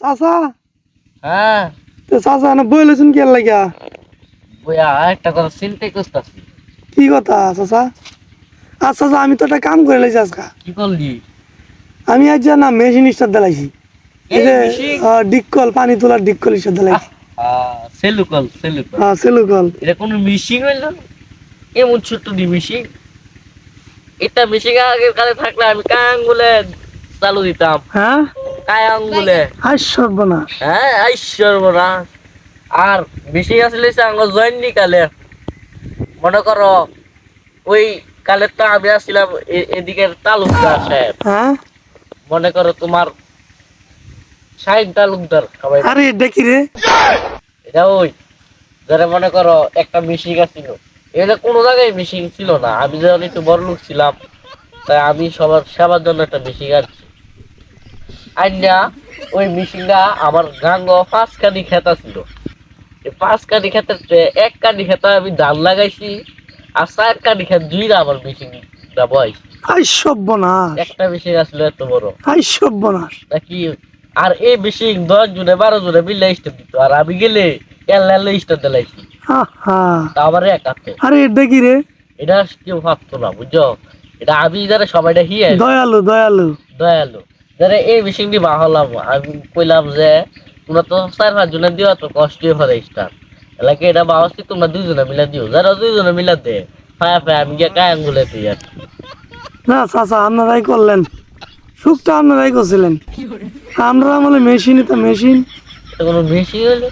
চাচা? হ্যাঁ? তো চাচা না বইলেছেন কে লাগিয়া বইয়া একটা কথা চিন্তাই করতেছি। কি কথা চাচা? আচ্ছা চাচা আমি তো একটা কাম করে লাইছি আজকা। কি করলি? আমি আজ যা না মেশিন স্টার দিলাইছি এই যে? পানি তোলার ডিক্কল স্টার দিলাইছি সেলুকল সেলুকল। হ্যাঁ সেলুকল। এটা কোনো মিশিং হইল? এমন ছোট্ট দি মিশিং এটা মিশিং আগের কালে থাকলে আমি কায় আঙ্গুলে চালু দিতাম। হ্যাঁ? কায় আঙ্গুলে। আজ হ্যাঁ আর মিশিং আসলে কালে। মনে করো ওই কালে তো আমি আসছিলাম এদিকের তালুকদার সাহেব। হ্যাঁ? মনে করো তোমার শাহিন তালুকদার সবাই। আরে এটা কি রে? এটা ওই যারা মনে করো একটা মিশিং ছিল। এটা কোনো জায়গায় মিশিং ছিল না। আমি যখন একটু বড় লোক ছিলাম তাই আমি সবার সেবার জন্য একটা মিশিং আনছি আইনা ওই মিশিংটা আমার গাঙ্গ পাঁচ কানি খেতা ছিল এই পাঁচ কানি খেতে এক কানি খেতা আমি ধান লাগাইছি আর চার কানি খেত দুইটা আমার মিশিং বয়স আজ সর্বনাশ। একটা মিশিং আসলে এত বড়। আজ সর্বনাশ। নাকি আর এই মিশিং দশ জনে বারো জনে মিলে স্টেপ দিত আর আমি গেলে এল্লা স্টেপ দিলাইছি। আহা। তা আমার এক হাতে। আরে এটা কি রে? এটা কেউ ভাবতো না বুঝছ? এটা আমি যারা সবাইটা হিয়ে দয়ালু দয়ালু। দয়ালু। যারা এই মেশিনটি বাহলাম আমি কইলাম যে তোমরা তো চার পাঁচ জনে দিও তো কষ্টই হয় স্টার। এলাকে এটা বাহাচ্ছি তোমরা দুইজনে মিলা দিও? যারা দুইজনে মিলা দে ফায়া ফায়া আমি গিয়ে কায় আর। কি। না চাচা আপনারাই করলেন। সুখটা আপনারাই করছিলেন। আমরা বলে মেশিন তো মেশিন। এটা কোনো মেশিন হলো